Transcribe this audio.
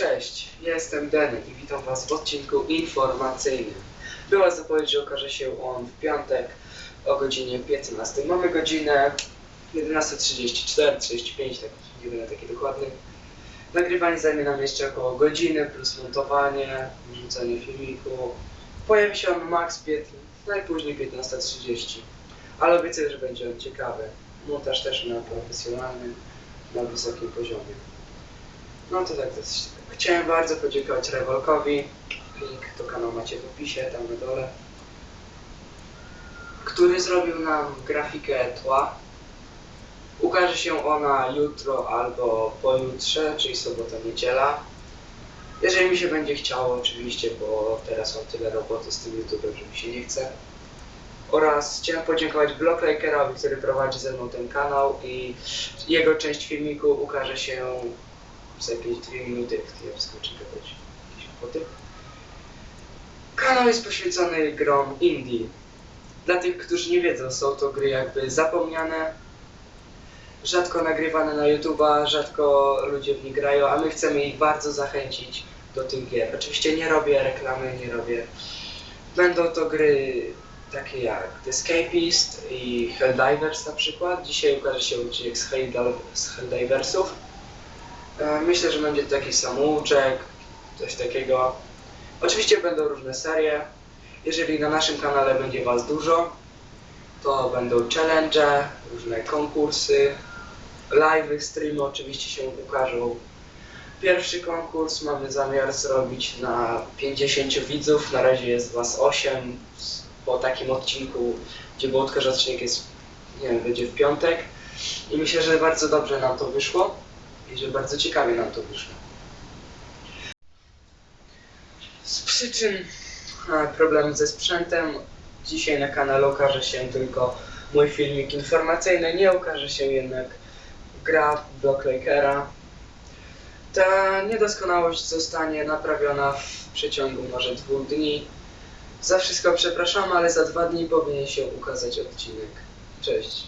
Cześć, jestem Denny i witam Was w odcinku informacyjnym. Była zapowiedź, że okaże się on w piątek o godzinie 15. Mamy godzinę 11.34, 35, tak nie będę taki dokładny. Nagrywanie zajmie nam jeszcze około godziny, plus montowanie, wrzucenie filmiku. Pojawi się on max 15, najpóźniej 15.30, ale obiecuję, że będzie on ciekawy. Montaż też na profesjonalnym, na wysokim poziomie. No to tak, jest. Chciałem bardzo podziękować Rewolkowi. Link do kanału macie w opisie, tam na dole. Który zrobił nam grafikę tła. Ukaże się ona jutro albo pojutrze, czyli sobota, niedziela. Jeżeli mi się będzie chciało, oczywiście, bo teraz mam tyle roboty z tym YouTube'em, że mi się nie chce. Oraz chciałem podziękować Blocklakerowi, który prowadzi ze mną ten kanał i jego część filmiku ukaże się za jakieś dwie minuty, jak ja wskoczę gadać jakieś kwoty. Kanał jest poświęcony grom indie. Dla tych, którzy nie wiedzą, są to gry jakby zapomniane, rzadko nagrywane na YouTube'a, rzadko ludzie w nie grają, a my chcemy ich bardzo zachęcić do tych gier. Oczywiście nie robię reklamy, nie robię. Będą to gry takie jak The Escapist i Helldivers na przykład. Dzisiaj ukaże się odcinek z Helldiversów. E, Myślę, że będzie to taki samouczek, coś takiego. Oczywiście będą różne serie. Jeżeli na naszym kanale będzie Was dużo, to będą challenge, różne konkursy, live, streamy oczywiście się ukażą. Pierwszy konkurs mamy zamiar zrobić na 50 widzów, na razie jest Was 8 po takim odcinku, gdzie był odkaż jest, nie wiem, będzie w piątek i myślę, że bardzo dobrze nam to wyszło i że bardzo ciekawie nam to wyszło. Z przyczyn problemu ze sprzętem dzisiaj na kanale ukaże się tylko mój filmik informacyjny, nie ukaże się jednak gra Blocklakera. Ta niedoskonałość zostanie naprawiona w przeciągu może dwóch dni. Za wszystko przepraszam, ale za dwa dni powinien się ukazać odcinek. Cześć.